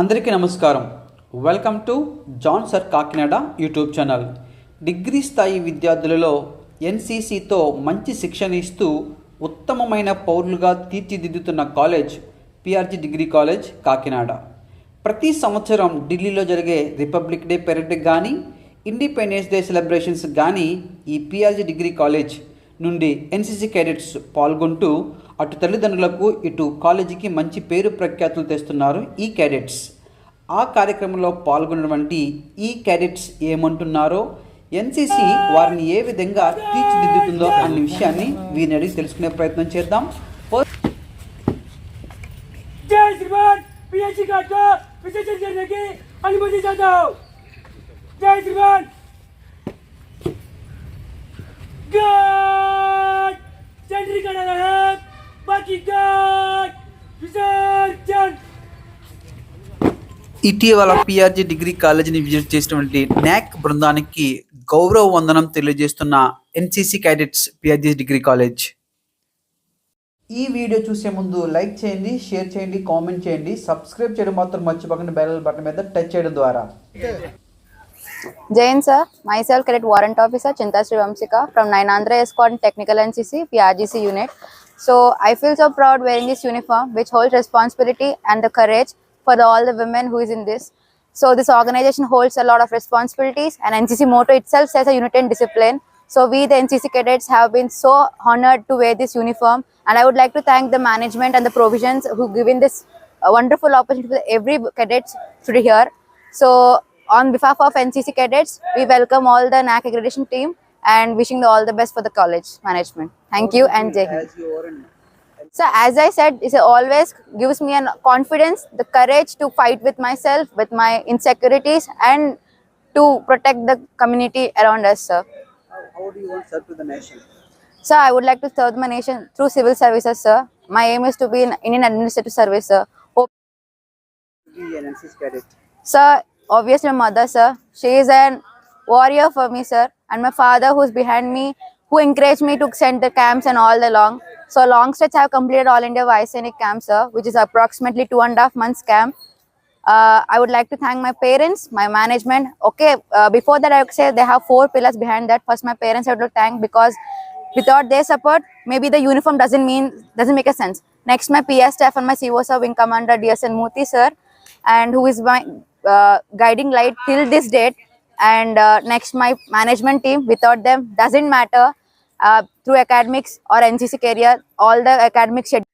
అందరికీ నమస్కారం. Welcome to John sir Kakinada YouTube channel degree స్థాయి విద్యార్థులలో ఎన్సీసీతో మంచి శిక్షణ ఇస్తూ ఉత్తమమైన పౌరులుగా తీర్చిదిద్దుతున్న college PRG degree college Kakinada. ప్రతి సంవత్సరం ఢిల్లీలో జరిగే రిపబ్లిక్ డే పెరేడ్ కానీ ఇండిపెండెన్స్ డే సెలబ్రేషన్స్ కానీ ఈ పిఆర్జీ డిగ్రీ కాలేజ్ నుండి ఎన్సీసీ క్యాడెట్స్ పాల్గొంటూ అటు తల్లిదండ్రులకు ఇటు కాలేజీకి మంచి పేరు ప్రఖ్యాతులు తెస్తున్నారు ఈ క్యాడెట్స్. ఆ కార్యక్రమంలో పాల్గొన్నటువంటి ఈ క్యాడెట్స్ ఏమంటున్నారో ఎన్సీసీ వారిని ఏ విధంగా తీర్చిదిద్దుతుందో అనే విషయాన్ని వీరిని అడిగి తెలుసుకునే ప్రయత్నం చేద్దాం. అనుమతి Berikan alat bagikan విసర్జన్ ఇటీవల పిఆర్జీ డిగ్రీ కాలేజీని విజిట్ చేసినటువంటి న్యాక్ బృందానికి గౌరవ వందనం తెలియజేస్తున్న NCC cadets PRG degree college. ఈ వీడియో చూసే ముందు లైక్ చేయండి షేర్ చేయండి కామెంట్ చేయండి. సబ్స్క్రైబ్ చేయడం మాత్రం మర్చిపోకుండా. బెల్ బటన్ మీద టచ్ చేయడం ద్వారా. Jain sir, myself cadet warrant officer Chinta Sri Vamsika from Nainandra Escort Technical NCC PRGC unit. So I feel so proud wearing this uniform which holds responsibility and the courage for all the women who is in this. So this organization holds a lot of responsibilities and NCC motto itself says a unity and discipline. So we the NCC cadets have been so honored to wear this uniform and I would like to thank the management and the provisions who given this uh, wonderful opportunity for every cadet to be here. So on behalf of NCC cadets, we welcome all the NAC accreditation team and wishing all the best for the college management. Thank you and Jai Hind. So as I said, it always gives me an confidence, the courage to fight with myself, with my insecurities and to protect the community around us, sir. How do you want to serve to the nation? So I would like to serve my nation through civil services, sir. My aim is to be in Indian Administrative Service, sir. Hope Be an NCC cadet. Sir, obviously my mother, sir. She is an warrior for me, sir. And my father who's behind me, who encouraged me to send the camps and all along. So long stretch I have completed All India Vaisenic camp, sir, which is approximately two and a half months camp. Uh, I would like to thank my parents, my management. Okay, uh, before that I would say they have four pillars behind that. First, my parents I would like to thank because without their support, maybe the uniform doesn't mean doesn't make a sense. Next, my PS staff and my CO sir, Wing Commander DSN Muti sir, and who is my uh, guiding light till this date. And uh, next, my management team. Without them, doesn't matter. Uh, through academics or NCC career, all the academic schedule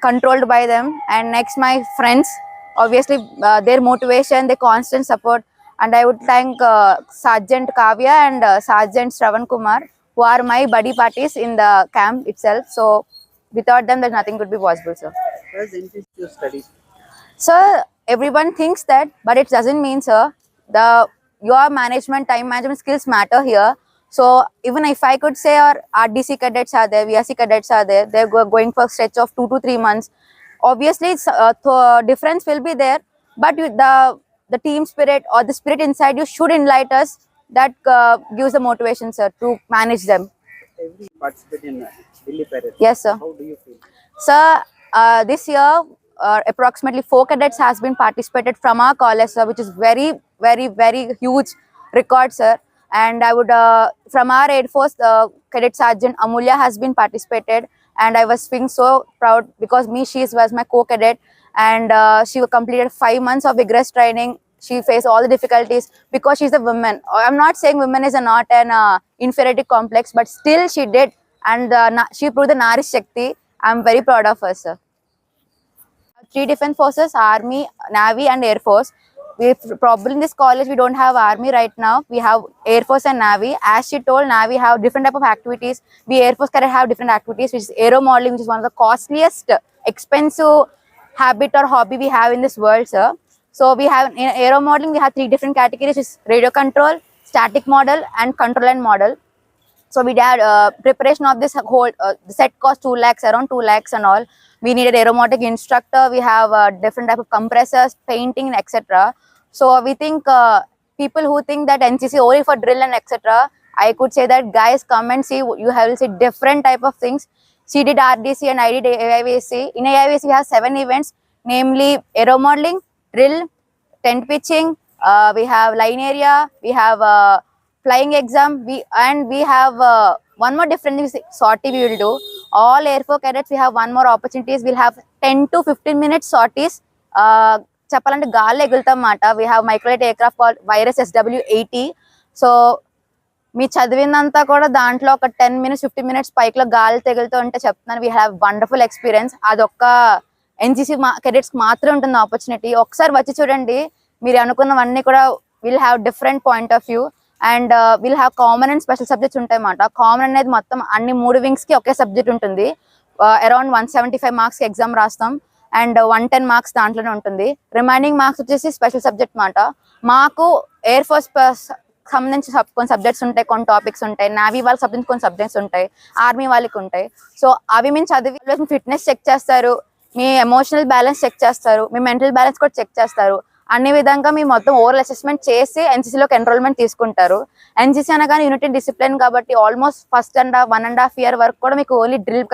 controlled by them. And next, my friends. Obviously, uh, their motivation, their constant support. And I would thank uh, Sergeant Kavya and uh, Sergeant Shravan Kumar, who are my buddy parties in the camp itself. So, without them, there's nothing could be possible, sir. Where's NCC your studies? Sir, everyone thinks that, but it doesn't mean, sir. The your management, time management skills matter here. So even if I could say our RDC cadets are there, VRC cadets are there, they're going for a stretch of two to three months. Obviously, it's, uh, th- difference will be there, but you, the the team spirit or the spirit inside you should enlighten us. That uh, gives the motivation, sir, to manage them. Every participate in Delhi parade. Yes, sir. How do you feel? Sir, uh, this year uh, approximately four cadets has been participated from our college, sir, which is very, very, very huge record, sir. And I would, uh, from our Air Force, uh, Cadet Sergeant Amulya has been participated, and I was feeling so proud because me, she was my co-cadet, and uh, she completed five months of vigorous training. She faced all the difficulties because she's a woman. I'm not saying women is a not an uh, inferiority complex, but still she did, and uh, she proved the Nari Shakti. I'm very proud of her, sir three different forces army navy and air force. We probably in this college we don't have army right now. We have air force and navy. As she told navy have different type of activities. We air force cadet have different activities which is aero modeling which is one of the costliest expensive habit or hobby we have in this world sir. So we have in aero modeling we have three different categories which is radio control static model and control and model so we did uh, preparation of this whole uh, set cost 2 lakhs around 2 lakhs and all. We needed aeromotic instructor. We have uh, different type of compressors painting etc so we think uh, people who think that ncc only for drill and etc i could say that guys come and see. You have see different type of things. She did rdc and i did aivc in aivc we have seven events namely aero modeling drill, tent pitching, uh, we have line area, we have uh, flying exam, we and we have uh, one more different thing is sortie we will do. All Air Force cadets, we have one more opportunities. We'll have 10 to 15 minutes sorties. Uh, చెప్పాలంటే గాల్లో ఎగులుతాం మాట we have microlight aircraft call virus SW eighty so మీ చదివిందంతా కూడా దాంట్లో ఒక ten minutes fifteen minutes పైకిలో గాలి తెగులుతూ ఉంటే చెప్తున్నాను. వీ హ్యావ్ వండర్ఫుల్ ఎక్స్పీరియన్స్ అదొక్క ఎన్సీసీ మా కెడెట్స్ మాత్రమే ఉంటుంది ఆపర్చునిటీ ఒకసారి వచ్చి చూడండి. మీరు అనుకున్నవన్నీ కూడా will have different point of view and will have common and special subjects ఉంటాయి అన్నమాట కామన్ అనేది మొత్తం అన్ని మూడు వింగ్స్కి ఒకే సబ్జెక్ట్ ఉంటుంది. అరౌండ్ వన్ సెవెంటీ ఫైవ్ మార్క్స్కి ఎగ్జామ్ రాస్తాం. అండ్ వన్ టెన్ మార్క్స్ దాంట్లోనే ఉంటుంది. రిమైనింగ్ మార్క్స్ వచ్చేసి స్పెషల్ సబ్జెక్ట్ మాట మాకు ఎయిర్ ఫోర్స్ సంబంధించి సబ్ కొన్ని సబ్జెక్ట్స్ ఉంటాయి కొన్ని టాపిక్స్ ఉంటాయి. నావీ వాళ్ళకి సంబంధించి కొన్ని సబ్జెక్ట్స్ ఉంటాయి. ఆర్మీ వాళ్ళకి ఉంటాయి. సో అవి మేము చదివి ఫిట్నెస్ చెక్ చేస్తారు. మీ ఎమోషనల్ బ్యాలెన్స్ చెక్ చేస్తారు. మీ మెంటల్ బ్యాలెన్స్ కూడా చెక్ చేస్తారు. అన్ని విధంగా మీ మొత్తం ఓవర్ అసెస్మెంట్ చేసి ఎన్సీసీలోకి ఎన్రోల్మెంట్ తీసుకుంటారు. ఎన్సీసీ అనగానే యూనిటీ డిసిప్లిన్ కాబట్టి almost first and one and half year వరకు కూడా మీకు ఓన్లీ డ్రిల్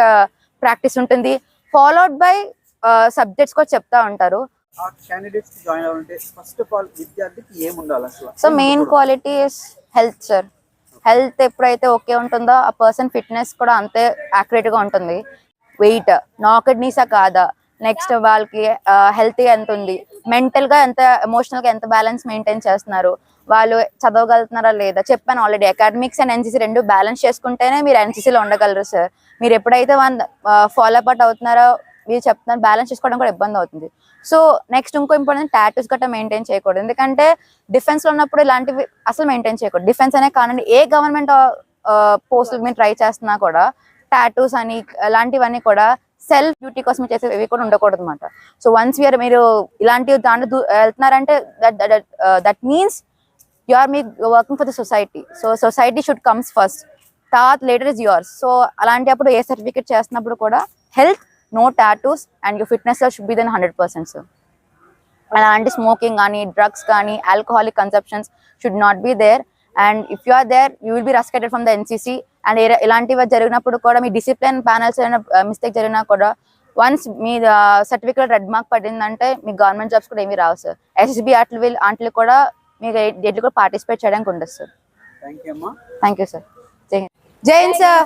ప్రాక్టీస్ ఉంటుంది. ఫాలోడ్ బై సబ్జెక్ట్స్ కూడా చెప్తా ఉంటారు. So main quality is health sir health ఎప్పుడైతే ఓకే ఉంటుందో ఆ పర్సన్ ఫిట్నెస్ కూడా అంతే యాక్యురేట్గా ఉంటుంది. వెయిట్ నాకెడ్ నీసా కాదా? నెక్స్ట్ వాళ్ళకి హెల్తీ ఎంత ఉంది? మెంటల్గా ఎంత ఎమోషనల్గా ఎంత బ్యాలెన్స్ మెయింటైన్ చేస్తున్నారు? వాళ్ళు చదవగలుగుతున్నారా లేదా? చెప్పాను ఆల్రెడీ అకాడమిక్స్ అండ్ ఎన్సీసీ రెండు బ్యాలెన్స్ చేసుకుంటేనే మీరు ఎన్సీసీలో ఉండగలరు సార్ మీరు ఎప్పుడైతే వన్ ఫాలో అప్ అవుతున్నారో మీరు చెప్తున్నారు బ్యాలెన్స్ చేసుకోవడం కూడా ఇబ్బంది అవుతుంది. సో నెక్స్ట్ ఇంకో ఇంపార్టెంట్ టాటూస్ గట్రా మెయింటైన్ చేయకూడదు. ఎందుకంటే డిఫెన్స్లో ఉన్నప్పుడు ఇలాంటివి అసలు మెయింటైన్ చేయకూడదు. డిఫెన్స్ అనే కానండి ఏ గవర్నమెంట్ పోస్ట్ మీరు ట్రై చేస్తున్నా కూడా టాటూస్ అని అలాంటివన్నీ కూడా సెల్ఫ్ బ్యూటీ కోసం చేసేవి కూడా ఉండకూడదు అనమాట సో వన్స్ వీఆర్ మీరు ఇలాంటి దాంట్లో దూ- వెళ్తున్నారంటే that that means you are me working for the society so society should comes first that later is yours so అలాంటి అప్పుడు ఏ సర్టిఫికేట్ చేస్తున్నప్పుడు కూడా health no tattoos and you fitness should be then hundred percent అలాంటి smoking కానీ drugs కానీ alcoholic conceptions should not be there and if you are there you will be rejected from the NCC and ఇలాంటివి జరిగినప్పుడు కూడా మీ discipline panels ఏమైనా mistake జరిగినా కూడా వన్స్ మీ సర్టిఫికేట్ రెడ్ మార్క్ పడిందంటే మీ గవర్నమెంట్ జాబ్స్ కూడా ఏమీ రావు సార్ ఎస్ఎస్బి అట్లు వీళ్ళు వాటిలో కూడా మీకు దేంట్లో కూడా పార్టిసిపేట్ చేయడానికి ఉండదు సార్ థ్యాంక్ యూ అమ్మా థ్యాంక్ యూ సార్ జై హింద్ జై హింద్ సార్